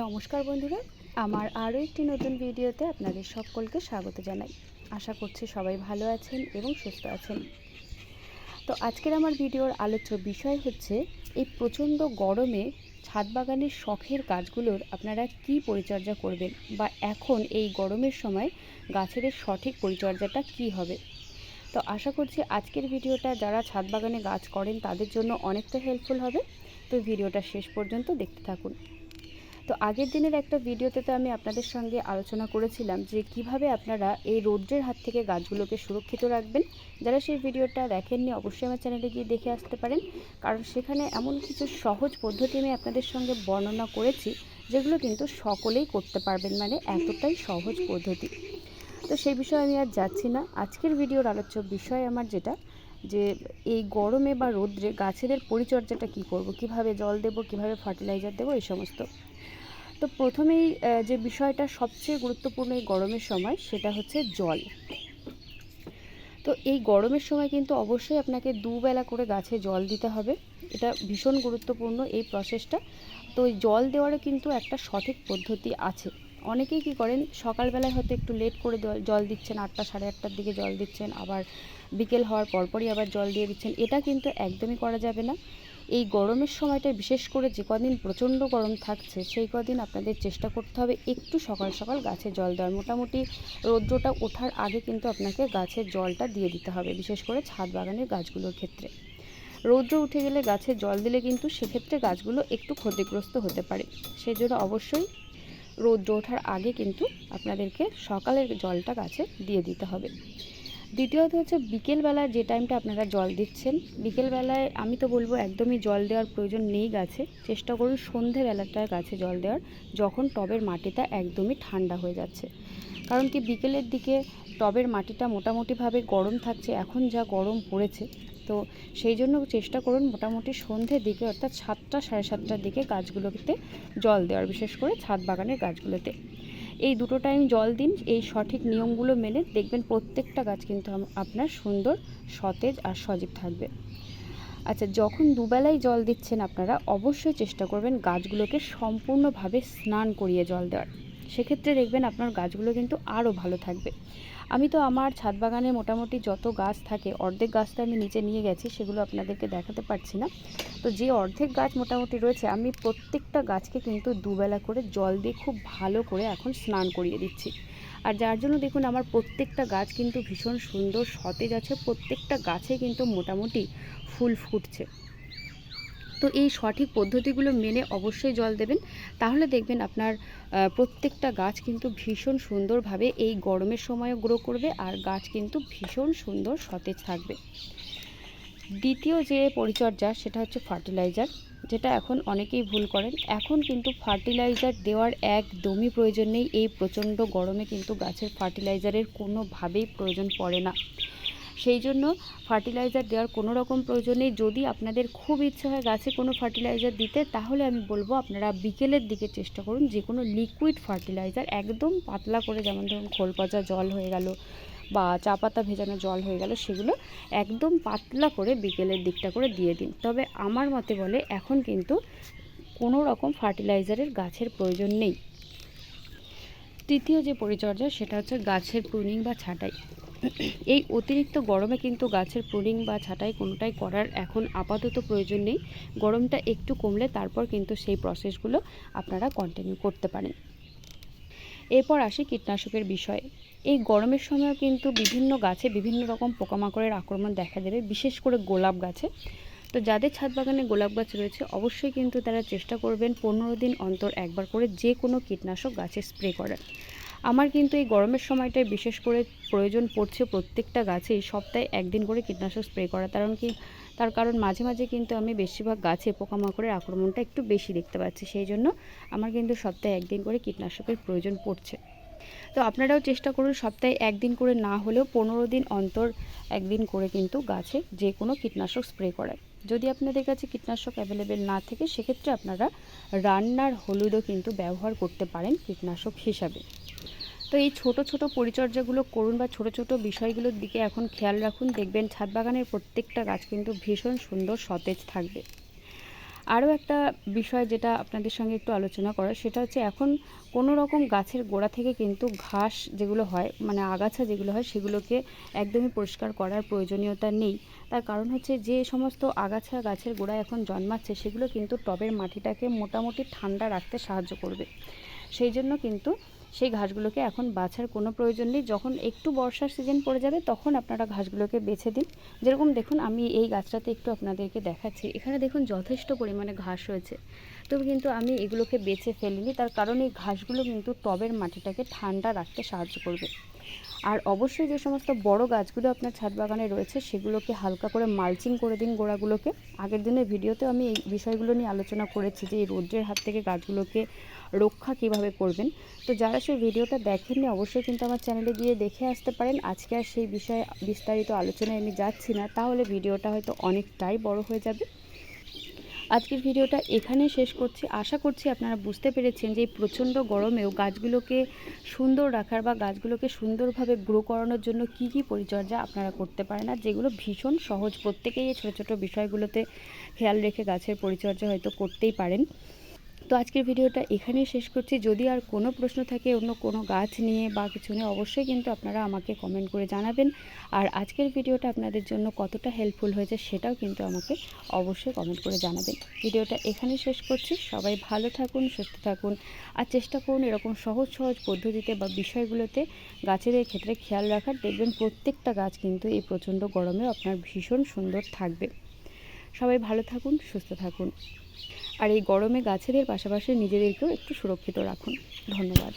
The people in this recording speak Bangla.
নমস্কার বন্ধুরা, আমার আরও একটি নতুন ভিডিওতে আপনাদের সকলকে স্বাগত জানাই। আশা করছি সবাই ভালো আছেন এবং সুস্থ আছেন। তো আজকের আমার ভিডিওর আলোচ্য বিষয় হচ্ছে, এই প্রচণ্ড গরমে ছাদ বাগানের শখের গাছগুলোর আপনারা কি পরিচর্যা করবেন বা এখন এই গরমের সময় গাছের সঠিক পরিচর্যাটা কি হবে? তো আশা করছি আজকের ভিডিওটা যারা ছাদ বাগানে গাছ করেন তাদের জন্য অনেকটা হেল্পফুল হবে। তো ভিডিওটা শেষ পর্যন্ত দেখতে থাকুন। তো আগের দিনের একটা ভিডিওতে তো আমি আপনাদের সঙ্গে আলোচনা করেছিলাম যে কীভাবে আপনারা এই রৌদ্রের হাত থেকে গাছগুলোকে সুরক্ষিত রাখবেন। যারা সেই ভিডিওটা দেখেননি, অবশ্যই আমার চ্যানেলে গিয়ে দেখে আসতে পারেন। কারণ সেখানে এমন কিছু সহজ পদ্ধতি আমি আপনাদের সঙ্গে বর্ণনা করেছি, যেগুলো কিন্তু সকলেই করতে পারবেন মানে এতটাই সহজ পদ্ধতি। তো সেই বিষয়ে আমি আর যাচ্ছি না। আজকের ভিডিওর আলোচ্য বিষয় আমার যেটা, যে এই গরমে বা রোদ্রে গাছেদের পরিচর্যাটা কি করব? কীভাবে জল দেব? কীভাবে ফার্টিলাইজার দেবো? এই সমস্ত। তো প্রথমেই যে বিষয়টা সবচেয়ে গুরুত্বপূর্ণ এই গরমের সময়, সেটা হচ্ছে জল। তো এই গরমের সময় কিন্তু অবশ্যই আপনাকে দুবেলা করে গাছে জল দিতে হবে। এটা ভীষণ গুরুত্বপূর্ণ এই প্রসেসটা তো এই জল দেওয়ারও কিন্তু একটা সঠিক পদ্ধতি আছে। অনেকেই কি করেন, সকালবেলায় হয়তো একটু লেট করে জল দিচ্ছেন, আটটা, সাড়ে আটটার দিকে জল দিচ্ছেন, আবার বিকেল হওয়ার পরপরই আবার জল দিয়ে দিচ্ছেন। এটা কিন্তু একদমই করা যাবে না। এই গরমের সময়টা বিশেষ করে যে কদিন প্রচণ্ড গরম থাকছে, সেই কদিন আপনাদের চেষ্টা করতে হবে একটু সকাল সকাল গাছে জল দেওয়ার। মোটামুটি রৌদ্রটা ওঠার আগে কিন্তু আপনাকে গাছের জলটা দিয়ে দিতে হবে, বিশেষ করে ছাদ বাগানের গাছগুলোর ক্ষেত্রে। রৌদ্র উঠে গেলে গাছে জল দিলে কিন্তু সেক্ষেত্রে গাছগুলো একটু ক্ষতিগ্রস্ত হতে পারে। সেই জন্য অবশ্যই রৌদ্র ওঠার আগে কিন্তু আপনাদেরকে সকালের জলটা গাছে দিয়ে দিতে হবে। দ্বিতীয়ত হচ্ছে বিকেলবেলায় যে টাইমটা আপনারা জল দিচ্ছেন, বিকেলবেলায় আমি তো বলব একদমই জল দেওয়ার প্রয়োজন নেই গাছে। চেষ্টা করুন সন্ধেবেলাটায় গাছে জল দেওয়ার, যখন টবের মাটিটা একদমই ঠান্ডা হয়ে যাচ্ছে। কারণ কি বিকেলের দিকে টবের মাটিটা মোটামুটিভাবে গরম থাকছে, এখন যা গরম পড়েছে। তো সেই জন্য চেষ্টা করুন মোটামুটি সন্ধ্যের দিকে অর্থাৎ সাতটা সাড়ে সাতটার দিকে গাছগুলোতে জল দেওয়ার, বিশেষ করে ছাদ বাগানের গাছগুলোতে। এই দুটো টাইম জল দিন, এই সঠিক নিয়মগুলো মেনে দেখবেন প্রত্যেকটা গাছ কিন্তু আপনার সুন্দর, সতেজ আর সজীব থাকবে। আচ্ছা যখন দুবেলাই জল দিচ্ছেন আপনারা, অবশ্যই চেষ্টা করবেন গাছগুলোকে সম্পূর্ণভাবে স্নান করিয়ে জল দেওয়ার। সেক্ষেত্রে দেখবেন আপনার গাছগুলো কিন্তু আরও ভালো থাকবে। আমি তো আমার ছাদ বাগানে মোটামুটি যত গাছ থাকে, অর্ধেক গাছটা আমি নিচে নিয়ে গেছি, সেগুলো আপনাদেরকে দেখাতে পারছি না। তো যে অর্ধেক গাছ মোটামুটি রয়েছে, আমি প্রত্যেকটা গাছকে কিন্তু দুবেলা করে জল দিয়ে খুব ভালো করে এখন স্নান করিয়ে দিচ্ছি। আর যার জন্য দেখুন, আমার প্রত্যেকটা গাছ কিন্তু ভীষণ সুন্দর সতেজ আছে, প্রত্যেকটা গাছে কিন্তু মোটামুটি ফুল ফুটছে। তো এই সঠিক পদ্ধতিগুলো মেনে অবশ্যই জল দেবেন। তাহলে দেখবেন আপনার প্রত্যেকটা গাছ কিন্তু ভীষণ সুন্দরভাবে এই গরমের সময় গ্রো করবে আর গাছ কিন্তু ভীষণ সুন্দর সতেজ থাকবে। দ্বিতীয় যে পরিচর্যা সেটা হচ্ছে ফার্টিলাইজার, যেটা এখন অনেকেই ভুল করেন। এখন কিন্তু ফার্টিলাইজার দেওয়ার একদমই প্রয়োজন নেই। এই প্রচণ্ড গরমে কিন্তু গাছের ফার্টিলাইজারের কোনোভাবেই প্রয়োজন পড়ে না। সেই জন্য ফার্টিলাইজার দেওয়ার কোনো রকম প্রয়োজন নেই। যদি আপনাদের খুব ইচ্ছে হয় গাছে কোনো ফার্টিলাইজার দিতে, তাহলে আমি বলব আপনারা বিকেলের দিকে চেষ্টা করুন যে কোনো লিকুইড ফার্টিলাইজার একদম পাতলা করে যেমন ধরুন খোল পচা জল হয়ে গেল বা চা পাতা ভেজানো জল হয়ে গেল, সেগুলো একদম পাতলা করে বিকেলের দিকটা করে দিয়ে দিন। তবে আমার মতে বলে এখন কিন্তু কোনো রকম ফার্টিলাইজারের গাছের প্রয়োজন নেই। তৃতীয় যে পরিচর্যা, সেটা হচ্ছে গাছের প্রুনিং বা ছাঁটাই। এই অতিরিক্ত গরমে কিন্তু গাছের প্রুনিং বা ছাঁটাই কোনোটাই করার এখন আপাতত প্রয়োজন নেই। গরমটা একটু কমলে তারপর কিন্তু সেই প্রসেসগুলো আপনারা কন্টিনিউ করতে পারেন। এরপর আসি কীটনাশকের বিষয়ে। এই গরমের সময় কিন্তু বিভিন্ন গাছে বিভিন্ন রকম পোকামাকড়ের আক্রমণ দেখা দেবে, বিশেষ করে গোলাপ গাছে। তো যাদের ছাদ বাগানে গোলাপ গাছ রয়েছে, অবশ্যই কিন্তু তারা চেষ্টা করবেন পনেরো দিন অন্তর একবার করে যে কোনো কীটনাশক গাছে স্প্রে করার। আমার কিন্তু এই গরমের সময়টায় বিশেষ করে প্রয়োজন পড়ছে প্রত্যেকটা গাছেই। সপ্তাহে একদিন করে কীটনাশক স্প্রে করা। কারণ কি? তার কারণ মাঝে মাঝে কিন্তু আমি বেশিরভাগ গাছে পোকামাকড়ের আক্রমণটা একটু বেশি দেখতে পাচ্ছি। সেই জন্য আমার কিন্তু সপ্তাহে একদিন করে কীটনাশকের প্রয়োজন পড়ছে। তো আপনারাও চেষ্টা করুন সপ্তাহে একদিন করে না হলেও পনেরো দিন অন্তর একদিন করে কিন্তু গাছে যে কোনো কীটনাশক স্প্রে করায় যদি আপনাদের কাছে কীটনাশক অ্যাভেলেবেল না থাকে, সেক্ষেত্রে আপনারা রান্নার হলুদও কিন্তু ব্যবহার করতে পারেন কীটনাশক হিসাবে। তো এই ছোট ছোট পরিচর্যাগুলো করুন বা ছোট ছোট বিষয়গুলোর দিকে এখন খেয়াল রাখুন। দেখবেন ছাদ বাগানের প্রত্যেকটা গাছ কিন্তু ভীষণ সুন্দর সতেজ থাকবে। আরও একটা বিষয় যেটা আপনাদের সঙ্গে একটু আলোচনা করার, সেটা হচ্ছে এখন কোনো রকম গাছের গোড়া থেকে কিন্তু ঘাস যেগুলো হয় মানে আগাছা যেগুলো হয়, সেগুলোকে একদমই পরিষ্কার করার প্রয়োজনীয়তা নেই। তার কারণ হচ্ছে যে সমস্ত আগাছা গাছের গোড়া এখন জন্মাচ্ছে, সেগুলো কিন্তু টবের মাটিটাকে মোটামুটি ঠান্ডা রাখতে সাহায্য করবে। সেই জন্য কিন্তু সেই ঘাসগুলোকে এখন বাছার কোনো প্রয়োজন নেই। যখন একটু বর্ষার সিজন পড়ে যাবে, তখন আপনারা ঘাসগুলোকে বেছে দিন। যেরকম দেখুন, আমি এই গাছটাতে একটু আপনাদেরকে দেখাচ্ছি। এখানে দেখুন, যথেষ্ট পরিমাণে ঘাস রয়েছে তবে কিন্তু আমি এগুলোকে বেছে ফেলিনি। তার কারণ এই ঘাসগুলো কিন্তু টবের মাটিটাকে ঠান্ডা রাখতে সাহায্য করবে। আর অবশ্যই যে সমস্ত বড় গাছগুলো আপনার ছাদ বাগানে রয়েছে, সেগুলোকে হালকা করে মালচিং করে দিন গোড়াগুলোকে। আগের দিনের ভিডিওতে আমি এই বিষয়গুলো নিয়ে আলোচনা করেছি যে এই রৌদ্রের হাত থেকে গাছগুলোকে রক্ষা কীভাবে করবেন। তো যারা সেই ভিডিওটা দেখেননি, অবশ্যই কিন্তু আমার চ্যানেলে গিয়ে দেখে আসতে পারেন। আজকে আর সেই বিষয়ে বিস্তারিত আলোচনায় আমি যাচ্ছি না, তাহলে ভিডিওটা হয়তো অনেকটাই বড় হয়ে যাবে। আজকের ভিডিওটা এখানে শেষ করছি। আশা করছি আপনারা বুঝতে পেরেছেন যে এই প্রচণ্ড গরমেও গাছগুলোকে সুন্দর রাখার বা গাছগুলোকে সুন্দরভাবে গ্রো করানোর জন্য কি কি পরিচর্যা আপনারা করতে পারেন আর যেগুলো ভীষণ সহজ। প্রত্যেকেই এই ছোটো ছোটো বিষয়গুলোতে খেয়াল রেখে গাছের পরিচর্যা হয়তো করতেই পারেন। তো আজকের ভিডিওটা এখানেই শেষ করছি। যদি আর কোনো প্রশ্ন থাকে, অন্য কোনো গাছ নিয়ে বা কিছু নিয়ে, অবশ্যই কিন্তু আপনারা আমাকে কমেন্ট করে জানাবেন। আর আজকের ভিডিওটা আপনাদের জন্য কতটা হেল্পফুল হয়েছে সেটাও কিন্তু আমাকে অবশ্যই কমেন্ট করে জানাবেন। ভিডিওটা এখানেই শেষ করছি। সবাই ভালো থাকুন, সুস্থ থাকুন। আর চেষ্টা করুন এরকম সহজ সহজ পদ্ধতিতে বা বিষয়গুলোতে গাছের এই ক্ষেত্রে খেয়াল রাখার। দেখবেন প্রত্যেকটা গাছ কিন্তু এই প্রচণ্ড গরমে আপনার ভীষণ সুন্দর থাকবে। সবাই ভালো থাকুন, সুস্থ থাকুন। আর এই গরমে গাছেদের পাশাপাশি নিজেদেরকেও একটু সুরক্ষিত রাখুন। ধন্যবাদ।